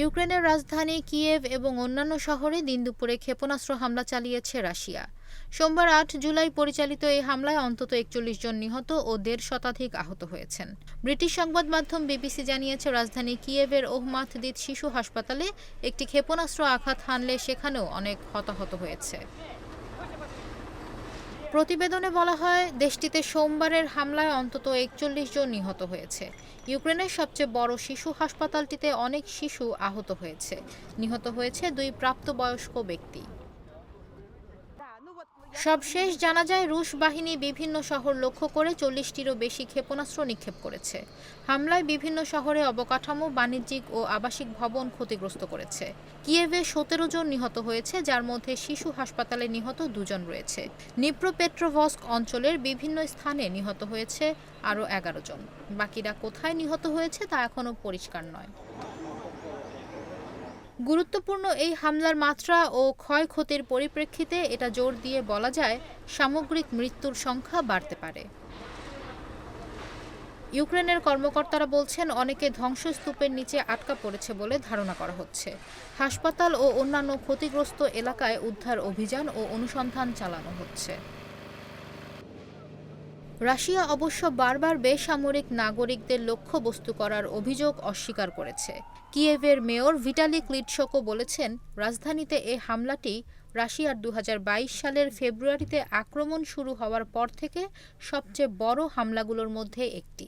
ইউক্রেনের রাজধানী কিয়েভ এবং অন্যান্য শহরে দিন দুপুরে ক্ষেপণাস্ত্র হামলা চালিয়েছে রাশিয়া। সোমবার আট জুলাই পরিচালিত এই হামলায় অন্তত একচল্লিশ জন নিহত ও দেড় শতাধিক আহত হয়েছেন। ব্রিটিশ সংবাদ মাধ্যম বিবিসি জানিয়েছে, রাজধানী কিয়েভের ওহমাথদিত শিশু হাসপাতালে একটি ক্ষেপণাস্ত্র আঘাত হানলে সেখানেও অনেক হতাহত হয়েছে। প্রতিবেদনে বলা হয়, দেশটিতে সোমবারের হামলায় অন্তত একচল্লিশ জন নিহত হয়েছে। ইউক্রেনের সবচেয়ে বড় শিশু হাসপাতালটিতে অনেক শিশু আহত হয়েছে। নিহত হয়েছে দুই প্রাপ্তবয়স্ক ব্যক্তি। সবশেষ জানা যায়, রুশ বাহিনী বিভিন্ন শহর লক্ষ্য করে চল্লিশটিরও বেশি ক্ষেপণাস্ত্র নিক্ষেপ করেছে। হামলায় বিভিন্ন শহরে অবকাঠামো, বাণিজ্যিক ও আবাসিক ভবন ক্ষতিগ্রস্ত করেছে। কিয়েভে সতেরো জন নিহত হয়েছে, যার মধ্যে শিশু হাসপাতালে নিহত দুজন রয়েছে। নিপ্রোপেট্রোভস্ক অঞ্চলের বিভিন্ন স্থানে নিহত হয়েছে আরও এগারো জন। বাকিরা কোথায় নিহত হয়েছে তা এখনও পরিষ্কার নয়। গুরুত্বপূর্ণ এই হামলার মাত্রা ও ক্ষয়ক্ষতির পরিপ্রেক্ষিতে এটা জোর দিয়ে বলা যায়, সামগ্রিক মৃত্যুর সংখ্যা বাড়তে পারে। ইউক্রেনের কর্মকর্তারা বলছেন, অনেকে ধ্বংসস্তূপের নিচে আটকা পড়েছে বলে ধারণা করা হচ্ছে। হাসপাতাল ও অন্যান্য ক্ষতিগ্রস্ত এলাকায় উদ্ধার অভিযান ও অনুসন্ধান চালানো হচ্ছে। রাশিয়া অবশ্য বারবার বেসামরিক নাগরিকদের লক্ষ্যবস্তু করার অভিযোগ অস্বীকার করেছে। কিয়েভের মেয়র ভিটালি ক্লিটশকো বলেছেন, রাজধানীতে এ হামলাটি রাশিয়ার দু হাজার বাইশ সালের ফেব্রুয়ারিতে আক্রমণ শুরু হওয়ার পর থেকে সবচেয়ে বড় হামলাগুলোর মধ্যে একটি।